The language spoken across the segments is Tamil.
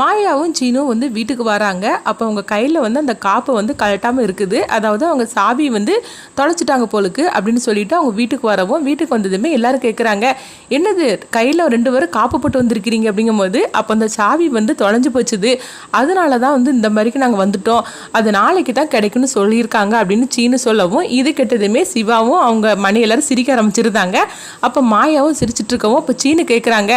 மாயாவும் சீனும் வந்து வீட்டுக்கு வராங்க. அப்போ அவங்க கையில் வந்து அந்த காப்பு வந்து கழட்டாமல் இருக்குது. அதாவது அவங்க சாவி வந்து தொலைச்சிட்டாங்க போலுக்கு அப்படின்னு சொல்லிட்டு அவங்க வீட்டுக்கு வரவும் வீட்டுக்கு வந்ததுமே எல்லாரும் கேட்குறாங்க என்னது கையில் ரெண்டு பேரும் காப்பு போட்டு வந்திருக்கிறீங்க அப்படிங்கும்போது அப்போ அந்த சாவி வந்து தொலைஞ்சு போச்சுது. அதனால தான் வந்து இந்த மாதிரிக்கு நாங்கள் வந்துட்டோம். அது நாளைக்கு தான் கிடைக்கும்னு சொல்லியிருக்காங்க அப்படின்னு சீனு சொல்லவும் இது கெட்டதுமே சிவாவும் அவங்க மணி எல்லாரும் சிரிக்க ஆரம்பிச்சிருந்தாங்க. அப்போ மாயாவும் சிரிச்சிட்டு இருக்கவும் அப்போ சீனு கேட்குறாங்க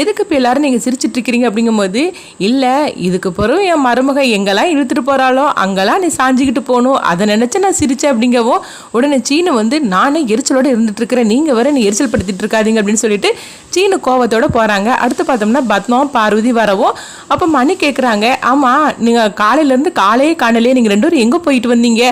எதுக்கு இப்போ எல்லாரும் நீங்கள் சிரிச்சிட்டு இருக்கிறீங்க? அப்படிங்கும்போது இல்லை இதுக்கு பிறகு என் மருமக எங்கெல்லாம் இழுத்துட்டு போகிறாளோ அங்கெல்லாம் நீ சாஞ்சிக்கிட்டு போகணும். அதை நினச்சி நான் சிரிச்சேன் அப்படிங்கவும் உடனே சீனு வந்து நானே எரிச்சலோடு இருந்துட்டுருக்கிறேன் நீங்கள் வர நீ எரிச்சல் படுத்திட்டு இருக்காதீங்க அப்படின்னு சொல்லிட்டு சீனு கோவத்தோட போகிறாங்க அடுத்து பார்த்தோம்னா பத்மாவும் பார்வதி வரவும் அப்போ மணி கேட்குறாங்க ஆமாம் நீங்கள் காலையிலேருந்து காலையே காணலையே நீங்கள் ரெண்டு பேரும் எங்கே போயிட்டு வந்தீங்க?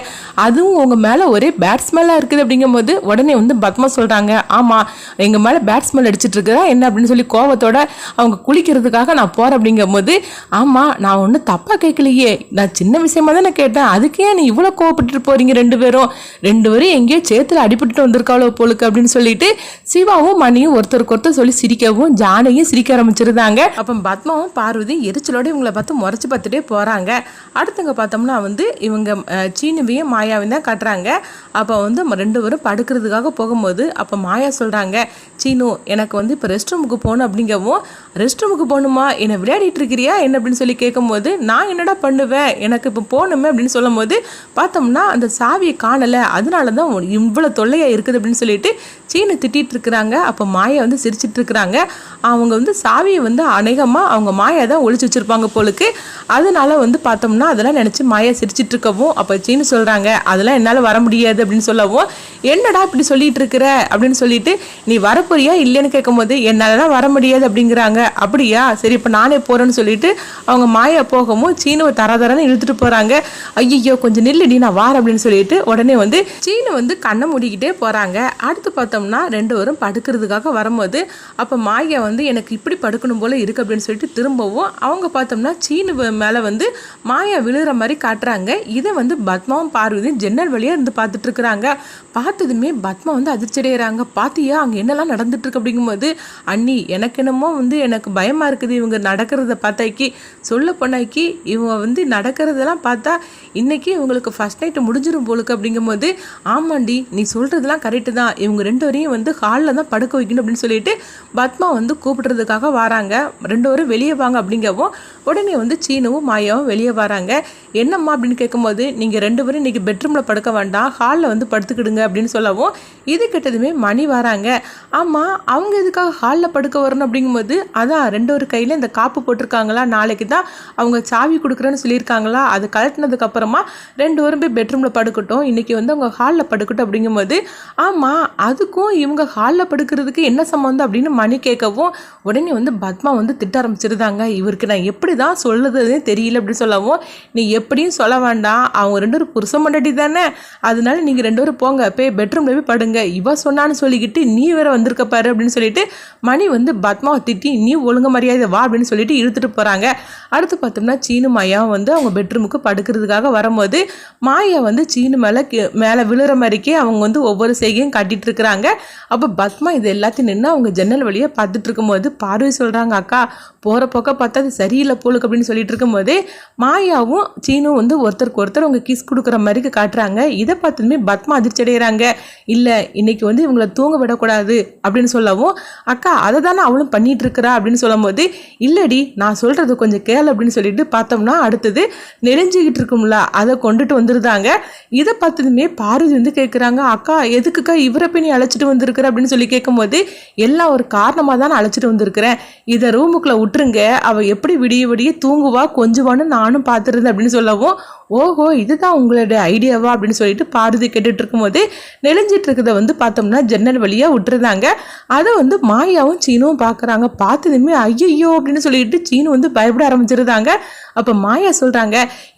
அதுவும் உங்கள் மேலே ஒரே பேட் ஸ்மெல்லாக இருக்குது. அப்படிங்கும்போது உடனே வந்து பத்மா சொல்கிறாங்க ஆமாம் எங்கள் மேலே பேட் ஸ்மெல் அடிச்சிட்டு என்ன? அப்படின்னு சொல்லி கோவத்தோட அவங்க குளிக்கிறதுக்காக நான் போகிறேன் அப்படிங்கும்போது ஆமாம் நான் ஒன்றும் தப்பாக கேட்கலையே. நான் சின்ன விஷயமா தான் நான் கேட்டேன். அதுக்கே நீ இவ்வளோ கோவப்பட்டுட்டு போகிறீங்க ரெண்டு பேரும். ரெண்டு பேரும் எங்கேயோ சேத்துல அடிபட்டுட்டு வந்திருக்காளோ போலுக்கு அப்படின்னு சொல்லிட்டு சிவாவும் மணியும் ஒருத்தருக்கு ஒருத்தர் சொல்லி சிரிக்கவும் ஜானையும் சிரிக்க ஆரம்பிச்சிருந்தாங்க. அப்போ பத்மாவும் பார்வதி எரிச்சலோட இவங்களை பார்த்து முறைச்சி பார்த்துட்டே போகிறாங்க அடுத்தவங்க பார்த்தோம்னா வந்து இவங்க சீனுவையும் மாயாவையும் தான் காட்டுறாங்க. அப்போ வந்து ரெண்டு பேரும் படுக்கிறதுக்காக போகும்போது அப்போ மாயா சொல்கிறாங்க சீனு எனக்கு வந்து இப்போ ரெஸ்ட் ரூமுக்கு போகணும் அப்படிங்கவும் ரெஸ்ட் ரூமுக்கு போகணுமா? என்னை விளையாடிட்டு இருக்கிறியா? என்ன அப்படின்னு சொல்லி கேட்கும்போது நான் என்னடா பண்ணுவேன்? எனக்கு இப்போ போகணுமே அப்படின்னு சொல்லும்போது பார்த்தோம்னா அந்த சாவியை காணலை. அதனால தான் இவ்வளோ தொல்லையாக இருக்குது அப்படின்னு சொல்லிட்டு சீனு திட்டிகிட்டு இருக்கிறாங்க அப்போ மாயா வந்து சிரிச்சிட்டு இருக்கிறாங்க அவங்க வந்து சாவியை வந்து அநேகமாக அவங்க மாயா தான் ஒழிச்சு வச்சிருப்பாங்க போலுக்கு. அதனால வந்து பார்த்தோம்னா அதெல்லாம் நினச்சி மாயா சிரிச்சிட்டு இருக்கவும் அப்போ சீனு சொல்கிறாங்க அதெல்லாம் என்னால் வர முடியாது அப்படின்னு சொல்லவும் என்னடா இப்படி சொல்லிட்டு இருக்கிற அப்படின்னு சொல்லிட்டு நீ வரப்போறியா இல்லைன்னு கேட்கும்போது என்னாலலாம் வர முடியாது அப்படிங்கிறாங்க. அப்படியா? சரி இப்போ நானே போகிறேன்னு சொல்லிட்டு அவங்க மாயா போகவும் சீனுவை தர தரன்னு இழுத்துட்டு போகிறாங்க ஐயோ கொஞ்சம் நில்லுடி நான் வார அப்படின்னு சொல்லிட்டு உடனே வந்து சீனு வந்து கண்ணை மூடிக்கிட்டே போகிறாங்க அடுத்து பார்த்தோம் பார்த்தோம்னா ரெண்டு பேரும் படுக்கிறதுக்காக வரும்போது அப்போ மாயா வந்து எனக்கு இப்படி படுக்கணும் போல இருக்கு அப்படின்னு சொல்லிட்டு திரும்பவும் அவங்க பார்த்தோம்னா சீனு மேலே வந்து மாயா விழுகிற மாதிரி காட்டுறாங்க. இதை வந்து பத்மாவும் பார்வதியும் ஜன்னல் வழியாக இருந்து பார்த்துட்டு இருக்கிறாங்க. பார்த்ததுமே பத்மா வந்து அதிர்ச்சி அடைகிறாங்க பார்த்தியா அங்கே என்னெல்லாம் நடந்துட்டுருக்கு அப்படிங்கும்போது அண்ணி எனக்கு என்னமோ வந்து எனக்கு பயமாக இருக்குது. இவங்க நடக்கிறத பார்த்தாக்கி சொல்ல போனாக்கி இவங்க வந்து நடக்கிறதெல்லாம் பார்த்தா இன்றைக்கி இவங்களுக்கு ஃபர்ஸ்ட் நைட்டு முடிஞ்சிடும் போலுக்கு அப்படிங்கும்போது ஆமாண்டி நீ சொல்கிறதெல்லாம் கரெக்டு தான். இவங்க ரெண்டு வரையும் வந்து ஹாலில் தான் படுக்க வைக்கணும் அப்படின்னு சொல்லிட்டு பத்மா வந்து கூப்பிடுறதுக்காக வராங்க. ரெண்டு பேரும் வெளியே வாங்க அப்படிங்கவும் உடனே வந்து சீனவும் மாயாவும் வெளியே வராங்க. என்னம்மா அப்படின்னு கேட்கும்போது நீங்கள் ரெண்டு பேரும் இன்றைக்கி பெட்ரூமில் படுக்க வேண்டாம் ஹாலில் வந்து படுத்துக்கிடுங்க அப்படின்னு சொல்லவும் இது கெட்டதுமே மணி வராங்க. ஆமாம் அவங்க எதுக்காக ஹாலில் படுக்க வரணும் அப்படிங்கும்போது அதான் ரெண்டு ஒரு கையில் இந்த காப்பு போட்டிருக்காங்களா நாளைக்கு தான் அவங்க சாவி கொடுக்குறேன்னு சொல்லியிருக்காங்களா அது கழட்டினதுக்கப்புறமா ரெண்டு பேரும் போய் பெட்ரூமில் படுக்கட்டும் இன்றைக்கி வந்து அவங்க ஹாலில் படுக்கட்டும் அப்படிங்கும்போது ஆமாம் அது அதுக்கும் இவங்க ஹாலில் படுக்கிறதுக்கு என்ன சம்மந்தம் அப்படின்னு மணி கேட்கவும் உடனே வந்து பத்மா வந்து திட்ட ஆரம்பிச்சிருந்தாங்க. இவருக்கு நான் எப்படி தான் சொல்லுறதுனே தெரியல அப்படின்னு சொல்லவும் நீ எப்படியும் சொல்ல வேண்டாம். அவங்க ரெண்டு பேரும் புருஷன் மண்டாட்டி தானே. அதனால நீங்கள் ரெண்டு பேரும் போங்க. போய் பெட்ரூமில் போய் படுங்க. இவ சொன்னான்னு சொல்லிக்கிட்டு நீ வேற வந்திருக்க பாரு அப்படின்னு சொல்லிட்டு மணி வந்து பத்மாவை திட்டி நீ ஒழுங்க மரியாதை வா அப்படின்னு சொல்லிட்டு இழுத்துட்டு போகிறாங்க அடுத்து பார்த்தோம்னா சீனு மாயாவும் வந்து அவங்க பெட்ரூமுக்கு படுக்கிறதுக்காக வரும்போது மாயா வந்து சீனு மேலே மேலே விழுற மாதிரிக்கே அவங்க வந்து ஒவ்வொரு செய்கையும் காட்டிட்டு இருக்கிறாங்க. அப்போ பத்மா இது எல்லாத்தையும் நின்று அவங்க ஜன்னல் வழியாக பார்த்துட்டு இருக்கும்போது பார்வை சொல்கிறாங்க அக்கா போகிற பக்கம் பார்த்தா அது சரியில்லை போலுக்கு அப்படின்னு சொல்லிட்டு இருக்கும்போதே மாயாவும் சீனும் வந்து ஒருத்தருக்கு ஒருத்தர் அவங்க கிஸ் கொடுக்குற மாதிரி காட்டுறாங்க. இதை பார்த்ததுமே பத்மா அதிர்ச்சி அடைகிறாங்க இல்லை இன்னைக்கு வந்து இவங்கள தூங்க விடக்கூடாது அப்படின்னு சொல்லவும் அக்கா அதை தானே அவளும் பண்ணிட்டு இருக்கிறா அப்படின்னு சொல்லும்போது இல்லடி நான் சொல்கிறது கொஞ்சம் கேள் அப்படின்னு சொல்லிட்டு பார்த்தோம்னா அடுத்தது நெறிஞ்சிக்கிட்டு இருக்கும்ல அதை கொண்டுட்டு வந்துருந்தாங்க இதை பார்த்ததுமே பார்வதி வந்து கேட்குறாங்க அக்கா எதுக்குக்கா இவரை போய் நீ அழைச்சிட்டு வந்திருக்கிற அப்படின்னு சொல்லி கேட்கும்போது எல்லாம் ஒரு காரணமாக தான் நான் அழைச்சிட்டு வந்திருக்கிறேன். இதை ரூமுக்குள்ளே விட்டுருங்க. அவள் எப்படி விடிய விடிய தூங்குவா கொஞ்சுவான்னு நானும் பார்த்துருந்தேன் அப்படின்னு சொல்லவும் ஓஹோ இதுதான் உங்களுடைய ஐடியாவா அப்படின்னு சொல்லிட்டு பாரதி கேட்டுட்டு இருக்கும்போது நெளிஞ்சிட்டு இருக்கிறத வந்து பார்த்தோம்னா ஜன்னல் வழியாக விட்டுருந்தாங்க. அதை வந்து மாயாவும் சீனும் பார்க்குறாங்க. பார்த்ததுமே ஐயையோ! அப்படின்னு சொல்லிட்டு சீனு வந்து பயப்பட ஆரம்பிச்சிருந்தாங்க. அப்போ மாயா சொல்கிறாங்க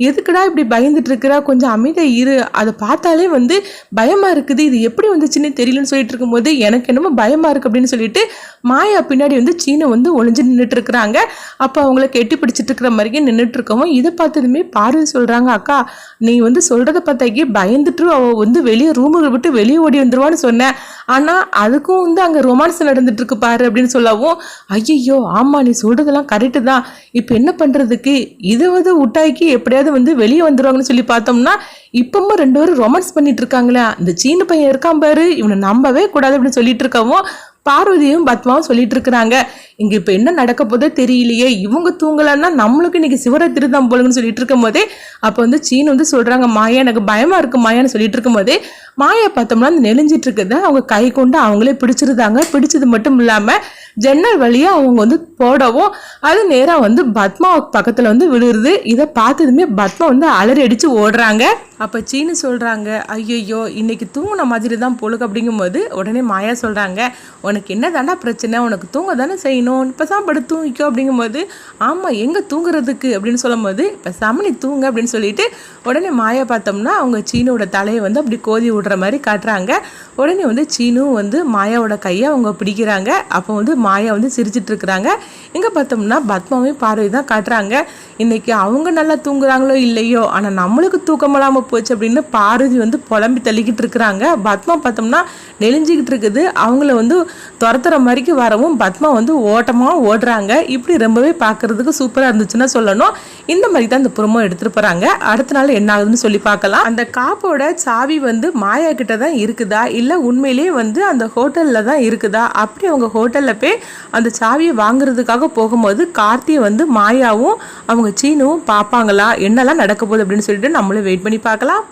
எதுக்குடா இப்படி பயந்துட்டு இருக்கிறா? கொஞ்சம் அமைதியாக இரு. அதை பார்த்தாலே வந்து பயமாக இருக்குது. இது எப்படி வந்துச்சுன்னு தெரியலன்னு சொல்லி சொல்லிட்டு இருக்கும்போது எனக்கு என்னமோ பயமாக இருக்குது அப்படின்னு சொல்லிட்டு மாயா பின்னாடி வந்து சீனை வந்து ஒளிஞ்சு நின்றுட்டு இருக்கிறாங்க அப்போ அவங்கள கெட்டி பிடிச்சிட்டு இருக்கிற மாதிரியே நின்றுட்டு இருக்கவும் இதை பார்த்ததுமே பார்வதி சொல்கிறாங்க அக்கா நீ வந்து சொல்கிறத பார்த்தாக்கி பயந்துட்டு அவள் வந்து வெளியே ரூமுக்கு விட்டு வெளியே ஓடி வந்துருவான்னு சொன்னேன் ஆனால் அதுக்கும் வந்து அங்கே ரொமான்ஸ் நடந்துட்டு இருக்கு பாரு அப்படின்னு சொல்லவும் ஐயோ ஆமாம் நீ சொல்கிறதெல்லாம் கரெக்டு தான். இப்போ என்ன பண்ணுறதுக்கு இதை வந்து உட்டாய்க்கு எப்படியாவது வந்து வெளியே வந்துருவாங்கன்னு சொல்லி பார்த்தோம்னா இப்பவும் ரெண்டு பேரும் ரொமான்ஸ் பண்ணிட்டு இருக்காங்களே இந்த சீன பையன் இருக்கான் பாரு இவனை நம்பவே கூடாது அப்படின்னு சொல்லிட்டு இருக்கவும் பார்வதியும் பத்மாவும் சொல்லிட்டு இருக்கிறாங்க இங்க இப்ப என்ன நடக்க போதோ தெரியலையே. இவங்க தூங்கலன்னா நம்மளுக்கு இன்னைக்கு சிவராத்திரி தான் போலுங்கன்னு சொல்லிட்டு இருக்கும் போதே அப்ப வந்து சீன் வந்து சொல்றாங்க மாயா எனக்கு பயமா இருக்கு மாயான்னு சொல்லிட்டு இருக்கும் போதே மாயா பார்த்தோம்னா அந்த நெளிஞ்சிட்டு இருக்குது அவங்க கை கொண்டு அவங்களே பிடிச்சிருந்தாங்க. பிடிச்சது மட்டும் இல்லாம ஜன்னல் வழியா அவங்க வந்து போடவும் அது நேராக வந்து பத்மா பக்கத்துல வந்து விழுறது. இதை பார்த்ததுமே பத்மா வந்து அலறி அடிச்சு ஓடுறாங்க. அப்ப சீனு சொல்றாங்க ஐயையோ இன்னைக்கு தூங்கின மாதிரி தான் பொழுது அப்படிங்கும்போது உடனே மாயா சொல்றாங்க உனக்கு என்ன தாண்டா பிரச்சனை? உனக்கு தூங்க தானே செய்யணும் இப்பதான் படு தூங்கிக்கோ அப்படிங்கும்போது ஆமாம் எங்கே தூங்குறதுக்கு? அப்படின்னு சொல்லும்போது இப்போ சமணி தூங்க அப்படின்னு சொல்லிட்டு உடனே மாயா பார்த்தோம்னா அவங்க சீனோட தலையை வந்து அப்படி கோதி விடுற மாதிரி காட்டுறாங்க. உடனே வந்து சீனும் வந்து மாயாவோட கையை அவங்க பிடிக்கிறாங்க. அப்போ வந்து மாயா வந்து சிரிச்சிட்டு இருக்கிறாங்க. இங்கே பார்த்தோம்னா பத்மாவையும் பார்வை தான் காட்டுறாங்க. இன்னைக்கு அவங்க நல்லா தூங்குறாங்களோ இல்லையோ ஆனால் நம்மளுக்கு தூக்கமில்லாமல் போச்சு அப்படின்னு பார்வதி வந்து புலம்பி தள்ளிக்கிட்டு இருக்கிறாங்க. பத்மா பார்த்தோம்னா நெளிஞ்சிக்கிட்டு இருக்குது. அவங்கள வந்து துரத்துற மாதிரிக்கு வரவும் பத்மா வந்து ஓட்டமாக ஓடுறாங்க. இப்படி ரொம்பவே பார்க்கறதுக்கு சூப்பராக இருந்துச்சுன்னா சொல்லணும். இந்த மாதிரி தான் இந்த புறமோ எடுத்துகிட்டு போகிறாங்க அடுத்த நாள் என்ன ஆகுதுன்னு சொல்லி பார்க்கலாம். அந்த காப்போட சாவி வந்து மாயா கிட்ட தான் இருக்குதா? இல்லை உண்மையிலேயே வந்து அந்த ஹோட்டலில் தான் இருக்குதா? அப்படி அவங்க ஹோட்டலில் போய் அந்த சாவியை வாங்குறதுக்காக போகும்போது கார்த்தியை வந்து மாயாவும் அவங்க சீனும் பார்ப்பாங்களா? என்னெல்லாம் நடக்க போகுது அப்படின்னு சொல்லிட்டு நம்மளும் வெயிட் பண்ணி பார்க்கலாம்.